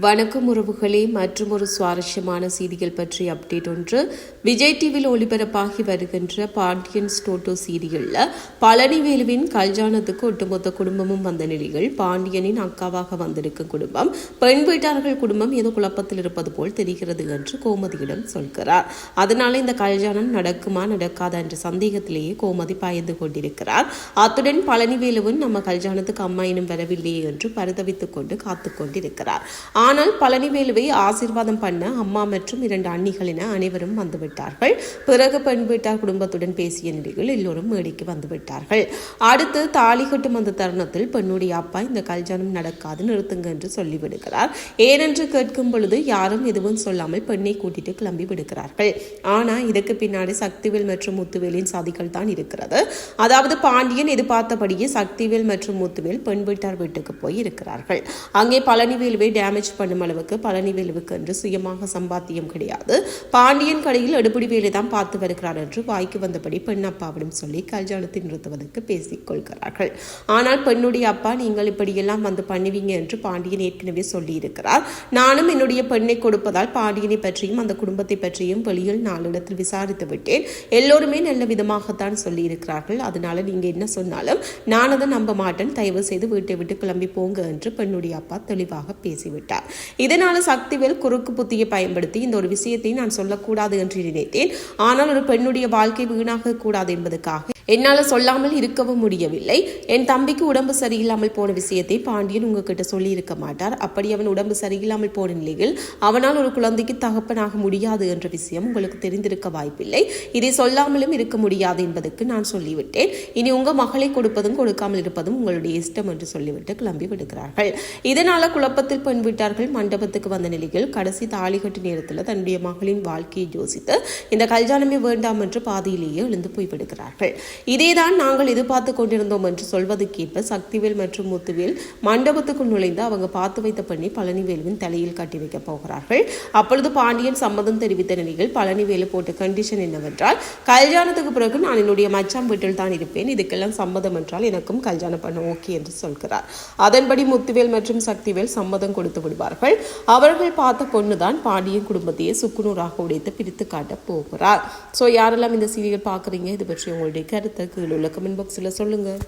வணக்கம் உறவுகளே மற்றும் ஒரு சுவாரஸ்யமான செய்திகள் பற்றிய அப்டேட் ஒன்று. விஜய் டிவியில் ஒளிபரப்பாகி வருகின்ற பாண்டியன் ஸ்டோட்டோ சீரியலில் பழனிவேலுவின் கல்யாணத்துக்கு ஒட்டுமொத்த குடும்பமும் வந்த நிலையில் பாண்டியனின் அக்காவாக வந்திருக்கும் குடும்பம் பெண் வீட்டார்கள் குடும்பம் ஏதோ குழப்பத்தில் இருப்பது போல் தெரிகிறது என்று கோமதியிடம் சொல்கிறார். அதனால இந்த கல்யாணம் நடக்குமா நடக்காதா என்ற சந்தேகத்திலேயே கோமதி பயந்து கொண்டிருக்கிறார். அத்துடன் பழனிவேலுவும் நம்ம கல்யாணத்துக்கு அம்மா இன்னும் வரவில்லையே என்று பரிதவித்துக் கொண்டு காத்துக் கொண்டிருக்கிறார். ஆனால் பழனிவேலுவை ஆசீர்வாதம் பண்ண அம்மா மற்றும் இரண்டு அண்ணிகள் என அனைவரும் வந்துவிட்டார்கள். பிறகு பெண் வீட்டார் குடும்பத்துடன் பேசிய நிலையில் எல்லோரும் மேடைக்கு வந்துவிட்டார்கள். அடுத்து தாலி கட்டும் அந்த தருணத்தில் பெண்ணுடைய அப்பா இந்த கல்யாணம் நடக்காது நிறுத்துங்க என்று சொல்லிவிடுகிறார். ஏனென்று கேட்கும் பொழுது யாரும் எதுவும் சொல்லாமல் பெண்ணை கூட்டிட்டு கிளம்பி விடுகிறார்கள். ஆனால் இதற்கு பின்னாடி சக்திவேல் மற்றும் முத்துவேலின் சாதிகள் தான் இருக்கிறது. அதாவது பாண்டியன் எதிர்பார்த்தபடியே சக்திவேல் மற்றும் முத்துவேல் பெண் வீட்டார் வீட்டுக்கு போய் இருக்கிறார்கள். அங்கே பழனிவேலுவை டேமேஜ் பண்ணும் அளவுக்கு பழனிவேலுவுக்கு என்று சுயமாக சம்பாத்தியம் கிடையாது. பாண்டியன் கடையில் எடுபடி வேலை தான் பார்த்து வருகிறார் என்று வாய்க்கு வந்தபடி பெண் அப்பாவிடம் சொல்லி கல்யாணத்தை நிறுத்துவதற்கு பேசிக் கொள்கிறார்கள். ஆனால் பெண்ணுடைய அப்பா நீங்கள் இப்படியெல்லாம் வந்து பண்ணுவீங்க என்று பாண்டியன் ஏற்கனவே சொல்லியிருக்கிறார். நானும் என்னுடைய பெண்ணை கொடுப்பதால் பாண்டியனை பற்றியும் அந்த குடும்பத்தை பற்றியும் வெளியில் நாளிடத்தில் விசாரித்து விட்டேன். எல்லோருமே நல்ல விதமாகத்தான் சொல்லியிருக்கிறார்கள். அதனால நீங்க என்ன சொன்னாலும் நான் அதை நம்ப மாட்டேன். தயவு செய்து வீட்டை விட்டு கிளம்பி போங்க என்று பெண்ணுடைய அப்பா தெளிவாக பேசிவிட்டார். இதனால சக்திவேல் குறுக்கு புத்தியை பயன்படுத்தி இந்த ஒரு விஷயத்தை நான் சொல்லக்கூடாது என்று நினைத்தேன். ஆனால் ஒரு பெண்ணுடைய வாழ்க்கை வீணாக கூடாது என்பதற்காக என்னால் சொல்லாமல் இருக்கவும் முடியவில்லை. என் தம்பிக்கு உடம்பு சரியில்லாமல் போன விஷயத்தை பாண்டியன் உங்ககிட்ட சொல்லியிருக்க மாட்டார். அப்படி அவன் உடம்பு சரியில்லாமல் போன நிலையில் அவனால் ஒரு குழந்தைக்கு தகப்பனாக முடியாது என்ற விஷயம் உங்களுக்கு தெரிந்திருக்க வாய்ப்பில்லை. இதை சொல்லாமலும் இருக்க முடியாது என்பதற்கு நான் சொல்லிவிட்டேன். இனி உங்கள் மகளை கொடுப்பதும் கொடுக்காமல் இருப்பதும் உங்களுடைய இஷ்டம் என்று சொல்லிவிட்டு கிளம்பி விடுகிறார்கள். இதனால் குழப்பத்தில் பெண் வீட்டார்கள் மண்டபத்துக்கு வந்த நிலையில் கடைசி தாலி கட்டு நேரத்தில் தன்னுடைய மகளின் வாழ்க்கையை யோசித்து இந்த கல்யாணமே வேண்டாம் என்று பாதியிலேயே எழுந்து போய்விடுகிறார்கள் இதேதான் நாங்கள் எதிர்பார்த்து கொண்டிருந்தோம் என்று சொல்வதற்கேற்ப சக்திவேல் மற்றும் முத்துவேல் மண்டபத்துக்குள் நுழைந்து அவங்க பார்த்து வைத்த பண்ணி பழனிவேலுவின் தலையில் கட்டி வைக்கப் போகிறார்கள். அப்பொழுது பாண்டியன் சம்மதம் தெரிவித்த நிலையில் பழனிவேலு போட்ட கண்டிஷன் என்னவென்றால் கல்யாணத்துக்கு பிறகு நான் என்னுடைய மச்சான் வீட்டில் தான் இருப்பேன். இதுக்கெல்லாம் சம்மதம் என்றால் எனக்கும் கல்யாணம் பண்ண ஓகே என்று சொல்கிறார். அதன்படி முத்துவேல் மற்றும் சக்திவேல் சம்மதம் கொடுத்து விடுவார்கள். அவர்கள் பார்த்த பொண்ணுதான் பாண்டியன் குடும்பத்தையே சுக்குநூறாக உடைத்து பிரித்து காட்ட போகிறார். ஸோ யாரெல்லாம் இந்த சீரியல் பார்க்குறீங்க? இது பற்றி உங்களுடைய கருத்தை கீழே உள்ள கமெண்ட் பாக்ஸில் சொல்லுங்கள்